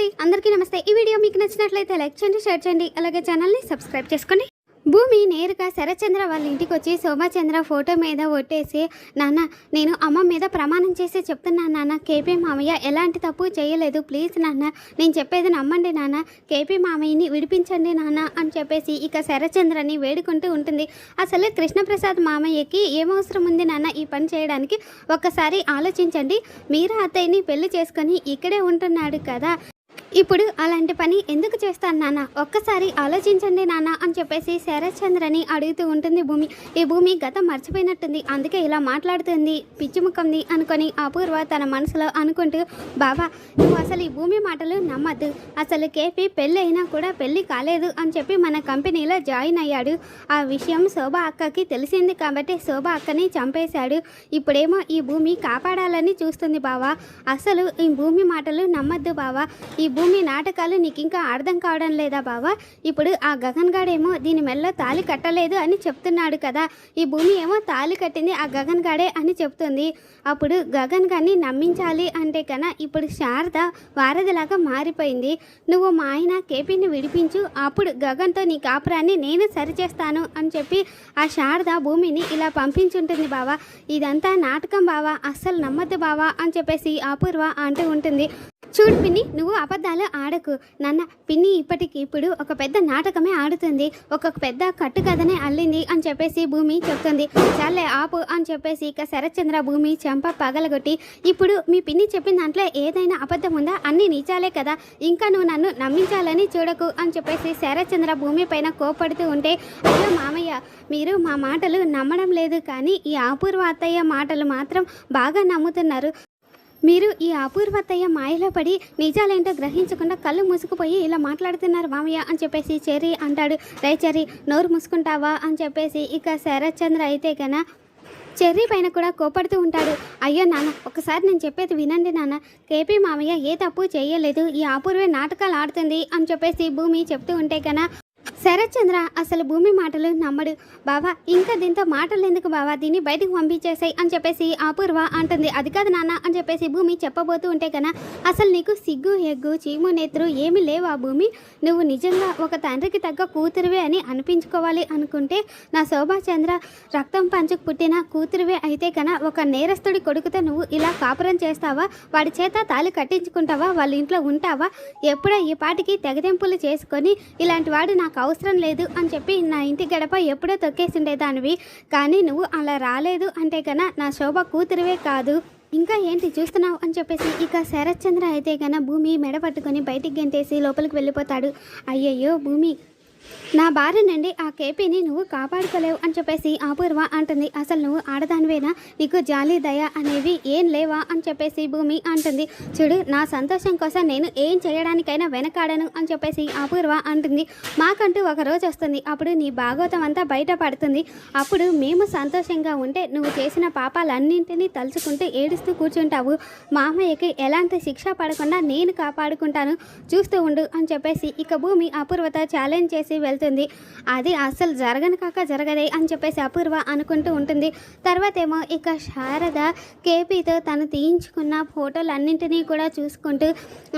అండి. అందరికీ నమస్తే. ఈ వీడియో మీకు నచ్చినట్లయితే లైక్ చేయండి షేర్ చేయండి. అలాగే ఛానల్ని సబ్స్క్రైబ్ చేసుకోండి. భూమి నేరుగా శరచంద్ర వాళ్ళ ఇంటికి వచ్చి శోభాచంద్ర ఫోటో మీద ఒట్టేసి నాన్న నేను అమ్మ మీద ప్రమాణం చేసి చెప్తున్నాను నాన్న. కేపీ మామయ్య ఎలాంటి తప్పు చేయలేదు. ప్లీజ్ నాన్న నేను చెప్పేది నమ్మండి నాన్న. కేపీ మామయ్యని విడిపించండి నాన్న అని చెప్పేసి ఇక శరచంద్రని వేడుకుంటూ ఉంటుంది. అసలు కృష్ణప్రసాద్ మామయ్యకి ఏమవసరం ఉంది నాన్న ఈ పని చేయడానికి? ఒక్కసారి ఆలోచించండి. మీరా అత్తయ్యని పెళ్ళి చేసుకొని ఇక్కడే ఉంటున్నాడు కదా. ఇప్పుడు అలాంటి పని ఎందుకు చేస్తాను నాన్న? ఒక్కసారి ఆలోచించండి నాన్న అని చెప్పేసి శరత్చంద్రని అడుగుతూ ఉంటుంది భూమి. ఈ భూమి గతం మర్చిపోయినట్టుంది. అందుకే ఇలా మాట్లాడుతుంది పిచ్చి ముఖంది అనుకొని అపూర్వ తన మనసులో అనుకుంటూ బాబా నువ్వు అసలు ఈ భూమి మాటలు నమ్మద్దు. అసలు కేపీ పెళ్ళి అయినా కూడా పెళ్ళి కాలేదు అని చెప్పి మన కంపెనీలో జాయిన్ అయ్యాడు. ఆ విషయం శోభ అక్కకి తెలిసింది కాబట్టి శోభ అక్కని చంపేశాడు. ఇప్పుడేమో ఈ భూమి కాపాడాలని చూస్తుంది బావా. అసలు ఈ భూమి మాటలు నమ్మద్దు బావా. ఈ భూమి నాటకాలు నీకు ఇంకా అర్థం కావడం లేదా బావా? ఇప్పుడు ఆ గగన్ గాడేమో దీని మెల్ల తాలి కట్టలేదు అని చెప్తున్నాడు కదా. ఈ భూమి ఏమో తాలి కట్టింది ఆ గగన్ గాడే అని చెప్తుంది. అప్పుడు గగన్ గారిని నమ్మించాలి అంటే కన్నా ఇప్పుడు శారద వారధిలాగా మారిపోయింది. నువ్వు మా ఆయన కేపీని విడిపించు అప్పుడు గగన్తో నీ కాపురాన్ని నేను సరిచేస్తాను అని చెప్పి ఆ శారద భూమిని ఇలా పంపించుంటుంది బావా. ఇదంతా నాటకం బావా అస్సలు నమ్మద్దు బావా అని చెప్పేసి అపూర్వ అంటూ ఉంటుంది. చూడు పిన్ని నువ్వు అబద్ధాలు ఆడకు. నాన్న పిన్ని ఇప్పటికి ఇప్పుడు ఒక పెద్ద నాటకమే ఆడుతుంది. ఒక పెద్ద కట్టుకథనే అల్లింది అని చెప్పేసి భూమి చెప్తుంది. చాలే ఆపు అని చెప్పేసి ఇక శరత్చంద్ర భూమి చెంప పగలగొట్టి ఇప్పుడు మీ పిన్ని చెప్పిన దాంట్లో ఏదైనా అబద్ధం ఉందా? అన్ని నిజాలే కదా. ఇంకా నువ్వు నన్ను నమ్మించాలని చూడకు అని చెప్పేసి శరత్చంద్ర భూమి పైన కోపడుతూ ఉంటే అయ్యో మామయ్య మీరు మా మాటలు నమ్మడం లేదు కానీ ఈ అపూర్వ అత్తయ్య మాటలు మాత్రం బాగా నమ్ముతున్నారు. మీరు ఈ అపూర్వతయ్య మాయలో పడి నిజాలేంటో గ్రహించకుండా కళ్ళు మూసుకుపోయి ఇలా మాట్లాడుతున్నారు మామయ్య అని చెప్పేసి చెర్రీ అంటాడు. రై చెర్రీ నోరు మూసుకుంటావా అని చెప్పేసి ఇక శరత్ చంద్ర అయితే కన్నా చెర్రీ పైన కూడా కోపడుతూ ఉంటాడు. అయ్యో నాన్న ఒకసారి నేను చెప్పేది వినండి నాన్న. కేపీ మామయ్య ఏ తప్పు చేయలేదు. ఈ అపూర్వే నాటకాలు ఆడుతుంది అని చెప్పేసి భూమి చెప్తూ ఉంటే కన్నా శరత్చంద్ర అసలు భూమి మాటలు నమ్మడు. బావా ఇంకా దీంతో మాటలు ఎందుకు బావా? దీన్ని బయటకు పంపించేసాయి అని చెప్పేసి అపూర్వ అంటుంది. అది కాదు నాన్న అని చెప్పేసి భూమి చెప్పబోతూ ఉంటే కన్నా అసలు నీకు సిగ్గు ఎగ్గు చీము నేత్రు ఏమి లేవు ఆ భూమి? నువ్వు నిజంగా ఒక తండ్రికి తగ్గ కూతురువే అని అనిపించుకోవాలి అనుకుంటే నా శోభాచంద్ర రక్తం పంచుకు పుట్టిన కూతురువే అయితే కన్నా ఒక నేరస్తుడి కొడుకుతో నువ్వు ఇలా కాపురం చేస్తావా? వాడి చేత తాళి కట్టించుకుంటావా? వాళ్ళ ఇంట్లో ఉంటావా? ఎప్పుడో ఈ పాటికి తెగదెంపులు చేసుకొని ఇలాంటి వాడు నాకు అవసరం లేదు అని చెప్పి నా ఇంటి గడప ఎప్పుడో తొక్కేసిండేదానివి కానీ నువ్వు అలా రాలేదు అంటే కన్నా నా శోభ కూతురువే కాదు. ఇంకా ఏంటి చూస్తున్నావు అని చెప్పేసి ఇక శరత్చంద్ర అయితే కన్నా భూమి మెడ పట్టుకొని బయటికి గెంటేసి లోపలికి వెళ్ళిపోతాడు. అయ్యయ్యో భూమి నా భార్య నుండి ఆ కేపీని నువ్వు కాపాడుకోలేవు అని చెప్పేసి అపూర్వ అంటుంది. అసలు నువ్వు ఆడదానివేనా? నీకు జాలి దయ అనేవి ఏం లేవా అని చెప్పేసి భూమి అంటుంది. చూడు నా సంతోషం కోసం నేను ఏం చేయడానికైనా వెనకాడను అని చెప్పేసి అపూర్వ అంటుంది. మాకంటూ ఒక రోజు వస్తుంది. అప్పుడు నీ భాగవతం అంతా బయట పడుతుంది. అప్పుడు మేము సంతోషంగా ఉంటే నువ్వు చేసిన పాపాలన్నింటినీ తలుచుకుంటూ ఏడుస్తూ కూర్చుంటావు. మామయ్యకి ఎలాంటి శిక్ష పడకుండా నేను కాపాడుకుంటాను. చూస్తూ ఉండు అని చెప్పేసి ఇక భూమి అపూర్వత ఛాలెంజ్ చేసి వెళ్తుంది. అది అసలు జరగని కాక జరగదే అని చెప్పేసి అపూర్వ అనుకుంటూ ఉంటుంది. తర్వాత ఏమో ఇక శారద కేపీతో తను తీయించుకున్న ఫోటోలు అన్నింటినీ కూడా చూసుకుంటూ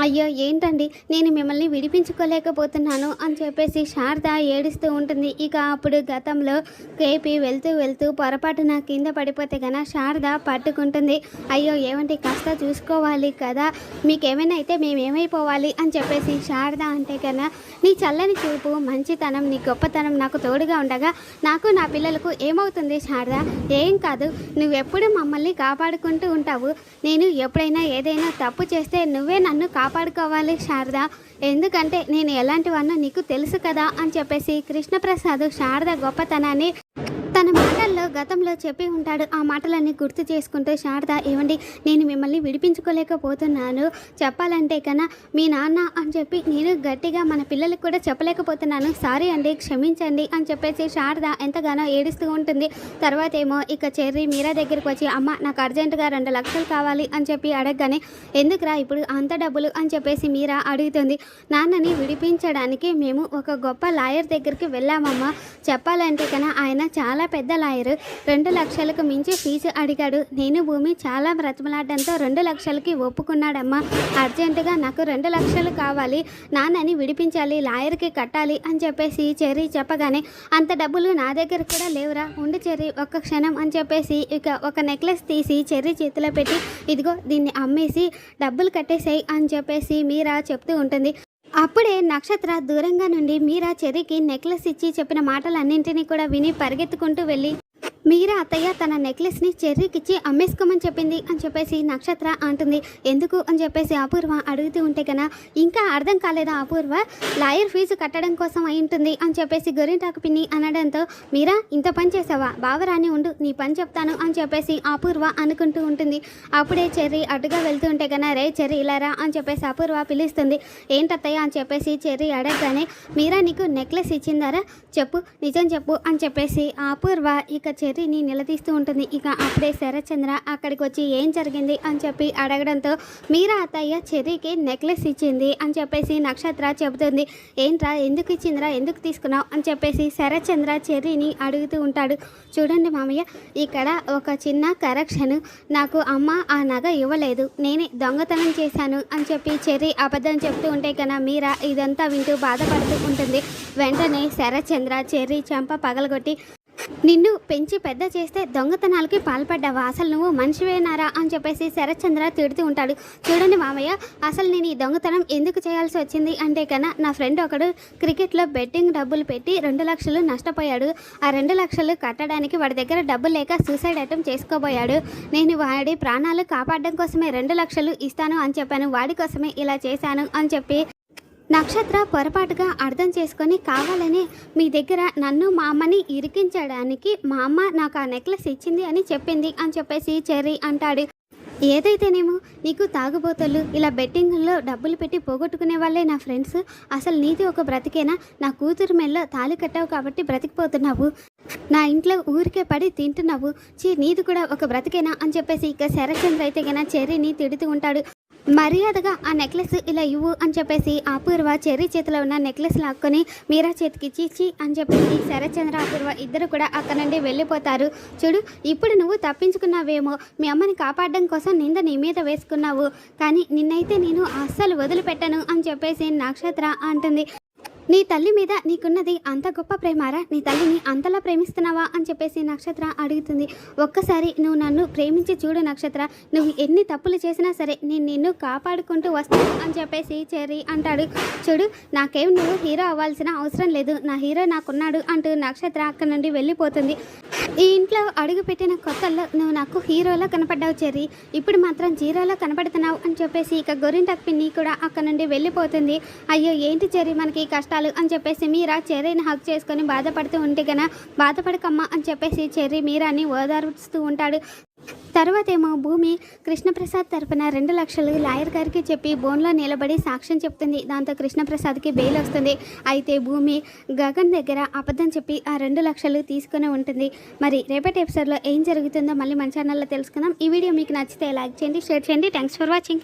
అయ్యో ఏంటండి? నేను మిమ్మల్ని విడిపించుకోలేకపోతున్నాను అని చెప్పేసి శారద ఏడుస్తూ ఉంటుంది. ఇక అప్పుడు గతంలో కేపీ వెళ్తూ వెళ్తూ పొరపాటున కింద పడిపోతే కన్నా శారద పట్టుకుంటుంది. అయ్యో ఏమంటే కాస్త చూసుకోవాలి కదా. మీకేమైనా అయితే మేము ఏమైపోవాలి అని చెప్పేసి శారద అంటే కన్నా నీ చల్లని చూపు మంచి మంచితనం నీ గొప్పతనం నాకు తోడుగా ఉండగా నాకు నా పిల్లలకు ఏమవుతుంది శారద? ఏం కాదు నువ్వెప్పుడు మమ్మల్ని కాపాడుకుంటూ ఉంటావు. నేను ఎప్పుడైనా ఏదైనా తప్పు చేస్తే నువ్వే నన్ను కాపాడుకోవాలి శారద. ఎందుకంటే నేను ఎలాంటి వాడినో నీకు తెలుసు కదా అని చెప్పేసి కృష్ణప్రసాద్ శారద గొప్పతనాన్ని గతంలో చెప్పి ఉంటాడు. ఆ మాటలన్నీ గుర్తు చేసుకుంటూ శారద ఏమండి నేను మిమ్మల్ని విడిపించుకోలేకపోతున్నాను. చెప్పాలంటే కన్నా మీ నాన్న అని చెప్పి నేను గట్టిగా మన పిల్లలకు కూడా చెప్పలేకపోతున్నాను. సారీ అండి క్షమించండి అని చెప్పేసి శారద ఎంతగానో ఏడుస్తూ ఉంటుంది. తర్వాత ఏమో ఇక చెర్రీ మీరా దగ్గరికి వచ్చి అమ్మ నాకు అర్జెంటుగా రెండు లక్షలు కావాలి అని చెప్పి అడగగానే ఎందుకురా ఇప్పుడు అంత డబ్బులు అని చెప్పేసి మీరా అడుగుతుంది. నాన్నని విడిపించడానికి మేము ఒక గొప్ప లాయర్ దగ్గరికి వెళ్ళామమ్మా. చెప్పాలంటే కన్నా ఆయన చాలా పెద్ద లాయర్. రెండు లక్షలకు మించి ఫీజు అడిగాడు. నేను భూమి చాలా బ్రతిమలాడడంతో రెండు లక్షలకి ఒప్పుకున్నాడమ్మా. అర్జెంటుగా నాకు రెండు లక్షలు కావాలి. నాన్నని విడిపించాలి లాయర్కి కట్టాలి అని చెప్పేసి చెర్రీ చెప్పగానే అంత డబ్బులు నా దగ్గర కూడా లేవురా ఉండి చెర్రీ ఒక్క క్షణం అని చెప్పేసి ఇక ఒక నెక్లెస్ తీసి చెర్రీ చేతిలో పెట్టి ఇదిగో దీన్ని అమ్మేసి డబ్బులు కట్టేసేయి అని చెప్పేసి మీరా చెప్తూ ఉంటుంది. అప్పుడే నక్షత్ర దూరంగా నుండి మీరా చెర్రీకి నెక్లెస్ ఇచ్చి చెప్పిన మాటలన్నింటినీ కూడా విని పరిగెత్తుకుంటూ వెళ్ళి మీరా అత్తయ్య తన నెక్లెస్ని చెర్రీకిచ్చి అమ్మేసుకోమని చెప్పింది అని చెప్పేసి నక్షత్ర అంటుంది. ఎందుకు అని చెప్పేసి అపూర్వ అడుగుతూ ఉంటే కన్నా ఇంకా అర్థం కాలేదా అపూర్వ? లాయర్ ఫీజు కట్టడం కోసం అయి ఉంటుంది అని చెప్పేసి గొరింటాకు పిన్ని అనడంతో మీరా ఇంత పని చేసావా? బావరాని ఉండు నీ పని చెప్తాను అని చెప్పేసి అపూర్వ అనుకుంటూ ఉంటుంది. అప్పుడే చెర్రీ అడ్డుగా వెళ్తూ ఉంటే కన్నా రే చెర్రీ ఇలారా అని చెప్పేసి అపూర్వ పిలుస్తుంది. ఏంటత్తయ్య అని చెప్పేసి చెర్రీ అడగగానే మీరా నీకు నెక్లెస్ ఇచ్చిందారా? చెప్పు నిజం చెప్పు అని చెప్పేసి అపూర్వ ఇక చెర్రీని నిలదీస్తూ ఉంటుంది. ఇక అప్పుడే శరచంద్ర అక్కడికి వచ్చి ఏం జరిగింది అని చెప్పి అడగడంతో మీరా అత్తయ్య చెర్రీకి నెక్లెస్ ఇచ్చింది అని చెప్పేసి నక్షత్ర చెబుతుంది. ఏంట్రా ఎందుకు ఇచ్చిందిరా ఎందుకు తీసుకున్నావు? అని చెప్పేసి శరచంద్ర చెర్రీని అడుగుతూ ఉంటాడు. చూడండి మామయ్య ఇక్కడ ఒక చిన్న కరెక్షన్ నాకు అమ్మ ఆ నగ ఇవ్వలేదు. నేనే దొంగతనం చేశాను అని చెప్పి చెర్రీ అబద్ధం చెప్తూ ఉంటే కన్నా మీరా ఇదంతా వింటూ బాధపడుతూ ఉంటుంది. వెంటనే శరచంద్ర చెర్రీ చెంప పగలగొట్టి నిన్ను పెంచి పెద్ద చేస్తే దొంగతనాలకి పాల్పడ్డావా? అసలు నువ్వు మనిషివేనారా? అని చెప్పేసి శరత్చంద్ర తిడుతూ ఉంటాడు. చూడండి మామయ్య అసలు నేను ఈ దొంగతనం ఎందుకు చేయాల్సి వచ్చింది? అంటే కన్నా నా ఫ్రెండ్ ఒకడు క్రికెట్లో బెట్టింగ్ డబ్బులు పెట్టి రెండు లక్షలు నష్టపోయాడు. ఆ రెండు లక్షలు కట్టడానికి వాడి దగ్గర డబ్బులు లేక సూసైడ్ అటెంప్ట్ చేసుకోబోయాడు. నేను వాడి ప్రాణాలు కాపాడడం కోసమే రెండు లక్షలు ఇస్తాను అని చెప్పాను. వాడి కోసమే ఇలా చేశాను అని చెప్పి నక్షత్ర పొరపాటుగా అర్థం చేసుకొని కావాలని మీ దగ్గర నన్ను మా అమ్మని ఇరికించడానికి మా అమ్మ నాకు ఆ నెక్లెస్ ఇచ్చింది అని చెప్పింది అని చెప్పేసి చెర్రీ అంటాడు. ఏదైతేనేమో నీకు తాగుబోతలు ఇలా బెట్టింగ్లో డబ్బులు పెట్టి పోగొట్టుకునే వాళ్ళే నా ఫ్రెండ్స్. అసలు నీది ఒక బ్రతికేనా? నా కూతురు మెల్లో తాళి కట్టావు కాబట్టి బ్రతికిపోతున్నావు. నా ఇంట్లో ఊరికే పడి తింటున్నావు. చీ నీది కూడా ఒక బ్రతికేనా? అని చెప్పేసి ఇక శరచంద్ర అయితే కన్నా చెర్రీని తిడుతూ ఉంటాడు. మర్యాదగా ఆ నెక్లెస్ ఇలా ఇవ్వు అని చెప్పేసి అపూర్వ చెర్రీ చేతిలో ఉన్న నెక్లెస్ లాక్కొని మీరా చేతికి చీచి అని చెప్పేసి శరత్చంద్ర అపూర్వ ఇద్దరు కూడా అక్కడ నుండి వెళ్ళిపోతారు. చూడు ఇప్పుడు నువ్వు తప్పించుకున్నావేమో మీ అమ్మని కాపాడడం కోసం నింద నీ మీద వేసుకున్నావు. కానీ నిన్నైతే నేను అస్సలు వదిలిపెట్టను అని చెప్పేసి నక్షత్ర అంటుంది. నీ తల్లి మీద నీకున్నది అంత గొప్ప ప్రేమారా? నీ తల్లిని అంతలా ప్రేమిస్తున్నావా? అని చెప్పేసి నక్షత్ర అడుగుతుంది. ఒక్కసారి నువ్వు నన్ను ప్రేమించి చూడు నక్షత్ర. నువ్వు ఎన్ని తప్పులు చేసినా సరే నేను నిన్ను కాపాడుకుంటూ వస్తాను అని చెప్పేసి చెర్రీ అంటాడు. చూడు నాకేం నువ్వు హీరో అవ్వాల్సిన అవసరం లేదు. నా హీరో నాకున్నాడు అంటూ నక్షత్ర అక్కడి నుండి వెళ్ళిపోతుంది. ఈ ఇంట్లో అడుగుపెట్టిన కొత్తల్లో నువ్వు నాకు హీరోలా కనపడ్డావు చెర్రీ. ఇప్పుడు మాత్రం జీరోలా కనపడుతున్నావు అని చెప్పేసి ఇక గొరింటక్ పిన్ని కూడా అక్కడ నుండి వెళ్ళిపోతుంది. అయ్యో ఏంటి చెర్రీ మనకి కష్టం? కష్టాలు అని చెప్పేసి మీరా చెర్రీని హక్ చేసుకొని బాధపడుతూ ఉంటే గన బాధపడకమ్మా అని చెప్పేసి చెర్రీ మీరాని ఓదారుస్తూ ఉంటాడు. తర్వాత ఏమో భూమి కృష్ణప్రసాద్ తరపున రెండు లక్షలు లాయర్ గారికి చెప్పి బోన్లో నిలబడి సాక్ష్యం చెప్తుంది. దాంతో కృష్ణప్రసాద్కి బెయిల్ వస్తుంది. అయితే భూమి గగన్ దగ్గర అబద్ధం చెప్పి ఆ రెండు లక్షలు తీసుకుని ఉంటుంది. మరి రేపటి ఎపిసోడ్లో ఏం జరుగుతుందో మళ్ళీ మన ఛానల్లో తెలుసుకుందాం. ఈ వీడియో మీకు నచ్చితే లైక్ చేయండి షేర్ చేయండి. Thanks for watching.